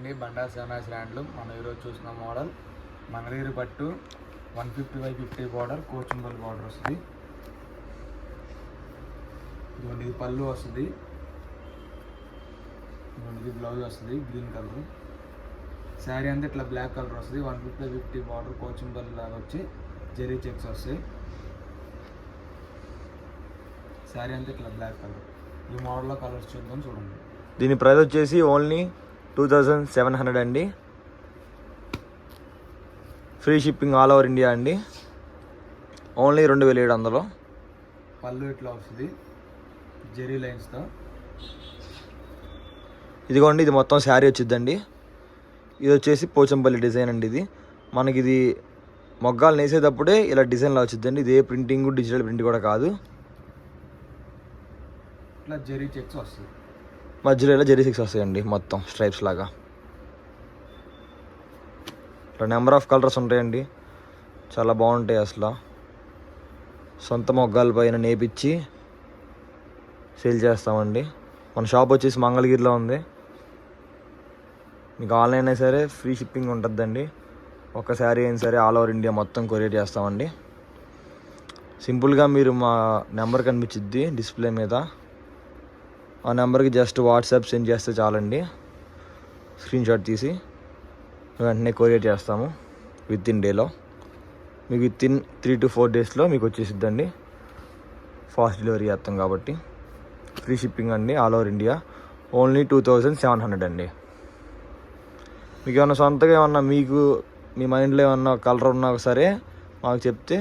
అండి బండా శివనాథ్ ల్యాండ్లు. మనం ఈరోజు చూసిన మోడల్ మంగళగిరి పట్టు one fifty by fifty border కోచింబల్ border వస్తుంది. ఇదిగోండి ఇది పళ్ళు వస్తుంది. ఇదిగోండి ఇది బ్లౌజ్ వస్తుంది గ్రీన్ కలర్ శారీ అంతా ఇట్లా బ్లాక్ కలర్ వస్తుంది. వన్ ఫిఫ్టీ ఫిఫ్టీ బార్డర్ కోచింబల్ లాగా వచ్చి జెరీ చెక్స్ వస్తాయి. శారీ అంతా ఇట్లా బ్లాక్ కలర్ ఈ మోడల్లో కలర్స్ చూద్దాం చూడండి. దీని ప్రైస్ వచ్చేసి only two thousand seven hundred అండి. Free shipping all over India అండి. ఓన్లీ రెండు వేల ఏడు వందలు. పళ్ళు ఇట్లా వస్తుంది జెరీ లైన్స్తో. ఇదిగోండి ఇది మొత్తం శారీ వచ్చిందండి ఇది వచ్చేసి పోచంపల్లి డిజైన్ అండి ఇది. మనకి ఇది మొగ్గాలు నేసేటప్పుడే ఇలా డిజైన్లా వచ్చిందండి ఇది ఏ ప్రింటింగ్ డిజిటల్ ప్రింట్ కూడా కాదు. ఇట్లా జెరీ చెక్స్ వస్తుంది. మధ్యలో ఇలా జెరీ సిక్స్ వస్తాయండి మొత్తం స్ట్రైప్స్ లాగా. ఇట్లా నెంబర్ ఆఫ్ కలర్స్ ఉంటాయండి. చాలా బాగుంటాయి అసలు. సొంత మొగ్గాల పైన నేపించి సేల్ చేస్తామండి. మన షాప్ వచ్చేసి మంగళగిరిలో ఉంది. మీకు ఆన్లైన్ అయినా సరే ఫ్రీ షిప్పింగ్ ఉంటుందండి. ఒక శారీ అయినా సరే ఆల్ ఓవర్ ఇండియా మొత్తం కొరియర్ చేస్తామండి. సింపుల్గా మీరు మా నెంబర్ కనిపించిద్ది డిస్ప్లే మీద. ఆ నెంబర్కి జస్ట్ వాట్సాప్ సెండ్ చేస్తే చాలండి. స్క్రీన్ షాట్ తీసి వెంటనే కొరియర్ చేస్తాము విత్ ఇన్ డేలో. మీకు within three to four డేస్లో మీకు వచ్చేసిద్దండి. ఫాస్ట్ డెలివరీ చేస్తాం కాబట్టి. ఫ్రీ షిప్పింగ్ అండి all over India. Only two thousand seven hundred అండి. మీకు ఏమన్నా సొంతగా ఏమన్నా మీకు మీ మైండ్లో ఏమన్నా కలర్ ఉన్నా సరే మాకు చెప్తే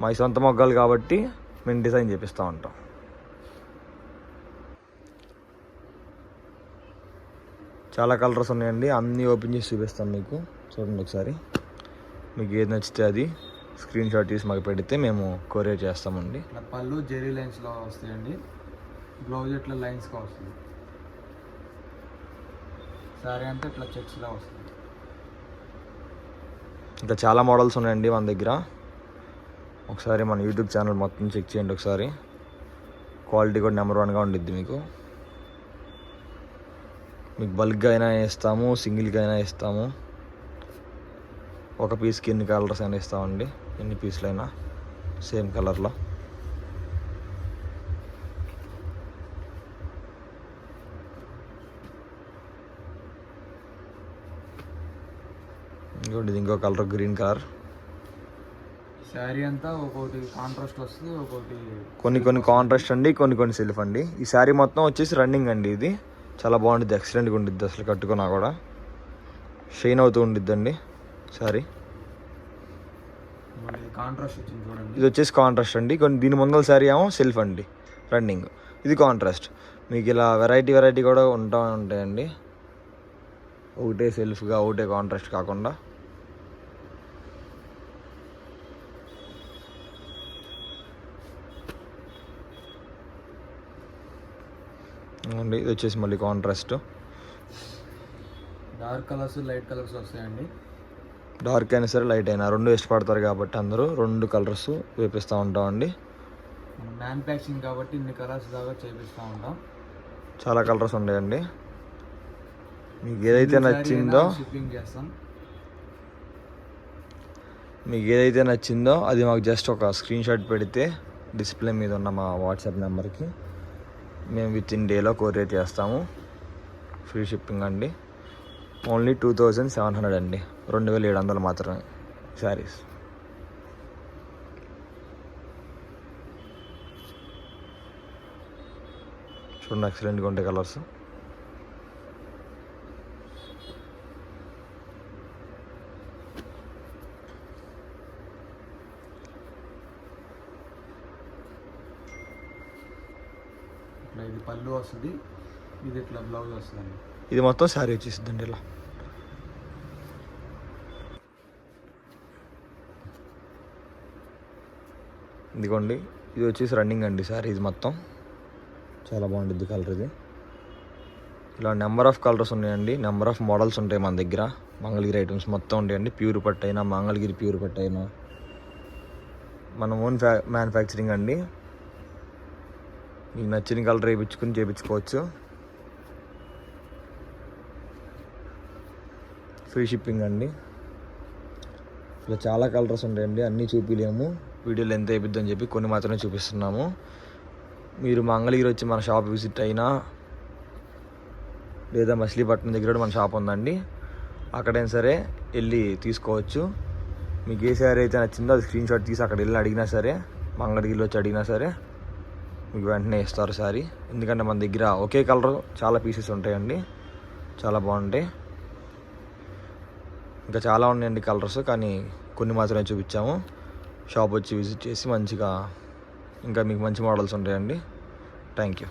మా సొంత మొగ్గలు కాబట్టి మేము డిజైన్ చేపిస్తూ ఉంటాం చాలా కలర్స్ ఉన్నాయండి. అన్నీ ఓపెన్ చేసి చూపిస్తాం మీకు. చూడండి ఒకసారి. మీకు ఏది నచ్చితే అది స్క్రీన్ షాట్ తీసి మాకు పెడితే మేము కొరియర్ చేస్తామండి. ఇట్లా పళ్ళు జెరీ లైన్స్లో వస్తాయండి. బ్లౌజ్ ఇట్లా లైన్స్గా వస్తుంది. శారీ అంతా ఇట్లా చెక్స్లా వస్తుంది. ఇంకా చాలా మోడల్స్ ఉన్నాయండి మన దగ్గర. ఒకసారి మన యూట్యూబ్ ఛానల్ మొత్తం చెక్ చేయండి ఒకసారి. క్వాలిటీ కూడా నెంబర్ వన్గా ఉండిద్ది మీకు. మీకు బల్క్గా అయినా ఇస్తాము సింగిల్గా అయినా ఇస్తాము. ఒక పీస్కి ఎన్ని కలర్స్ అయినా ఇస్తామండి. ఎన్ని పీసులు అయినా సేమ్ కలర్లో. ఇంకోటి ఇది ఇంకో కలర్ గ్రీన్ కలర్. శారీ అంతా ఒక్కొక్కటి కాంట్రాస్ట్ వస్తుంది ఒక్కొక్కటి కొన్ని కొన్ని కాంట్రాస్ట్ అండి కొన్ని కొన్ని సెల్ఫ్ అండి. ఈ శారీ మొత్తం వచ్చేసి రన్నింగ్ అండి ఇది. చాలా బాగుంటుంది ఎక్సలెంట్గా ఉండిద్ది అసలు కట్టుకున్నా కూడా. షైన్ అవుతూ ఉండిద్దండి శారీ కాంట్రాస్ట్ ఇది వచ్చేసి కాంట్రాస్ట్ అండి కొన్ని దీని ముందల శారీ ఏమో సెల్ఫ్ అండి రన్నింగ్ ఇది కాంట్రాస్ట్ మీకు ఇలా వెరైటీ వెరైటీ కూడా ఉంటా ఉంటాయండి. ఒకటే సెల్ఫ్గా ఒకటే కాంట్రాస్ట్ కాకుండా. అండి ఇది వచ్చేసి మళ్ళీ contrast dark colours light colours వస్తాయండి. డార్క్ అయినా సరే లైట్ అయినా. రెండు ఇష్టపడతారు కాబట్టి అందరూ రెండు కలర్స్ వేపిస్తూ ఉంటామండి. మ్యానుఫ్యాక్చరింగ్ కాబట్టి ఇన్ని కలర్స్ దాకా చేపిస్తూ ఉంటాం. చాలా కలర్స్ ఉన్నాయండి. మీకు ఏదైతే నచ్చిందో షిప్పింగ్ చేస్తాం. మీకు ఏదైతే నచ్చిందో అది మాకు జస్ట్ ఒక స్క్రీన్ షాట్ పెడితే డిస్ప్లే మీద ఉన్న మా వాట్సాప్ నెంబర్కి మేము విత్ ఇన్ డేలో కొరియర్ చేస్తాము. ఫ్రీ షిప్పింగ్ అండి. Only two thousand seven hundred అండి. రెండు వేల ఏడు వందలు మాత్రమే శారీస్. చూడండి ఎక్సలెంట్గా ఉంటాయి కలర్స్ ఇట్లా ఇది పళ్ళు వస్తుంది ఇది ఇట్లా బ్లౌజ్ వస్తుందండి. ఇది మొత్తం శారీ వచ్చేసిందండి ఇలా. ఇదిగోండి ఇది వచ్చేసి రన్నింగ్ అండి సారీ ఇది మొత్తం. చాలా బాగుంటుంది కలర్ ఇది. ఇలా నెంబర్ ఆఫ్ కలర్స్ ఉన్నాయండి. నెంబర్ ఆఫ్ మోడల్స్ ఉంటాయి మన దగ్గర. మంగళగిరి ఐటమ్స్ మొత్తం ఉంటాయండి. ప్యూర్ పట్టు అయినా మంగళగిరి ప్యూర్ పట్టు అయినా. మన ఓన్ ఫ్యా మ్యానుఫ్యాక్చరింగ్ అండి. మీకు నచ్చిన కలర్ వేయించుకుని చేయించుకోవచ్చు ఫ్రీ షిప్పింగ్ అండి. ఇలా చాలా కలర్స్ ఉంటాయండి అన్నీ చూపించలేము వీడియోలు ఎంత అయిపోద్దని చెప్పి కొన్ని మాత్రమే చూపిస్తున్నాము. మీరు మంగళగిరి వచ్చి మన షాప్ విజిట్ అయినా లేదా మచిలీపట్నం దగ్గర కూడా మన షాప్ ఉందండి. అక్కడైనా సరే వెళ్ళి తీసుకోవచ్చు. మీకు ఏ సారీ అయితే నచ్చిందో అది స్క్రీన్ షాట్ తీసి అక్కడ వెళ్ళి అడిగినా సరే మంగళగిరిలో వచ్చి అడిగినా సరే మీకు వెంటనే ఇస్తారు శారీ. ఎందుకంటే మన దగ్గర ఒకే కలర్ చాలా పీసెస్ ఉంటాయండి. చాలా బాగుంటాయి. ఇంకా చాలా ఉన్నాయండి కలర్స్ కానీ కొన్ని మాత్రమే చూపించాము. షాప్ వచ్చి విజిట్ చేసి మంచిగా ఇంకా మీకు మంచి మోడల్స్ ఉంటాయండి. Thank you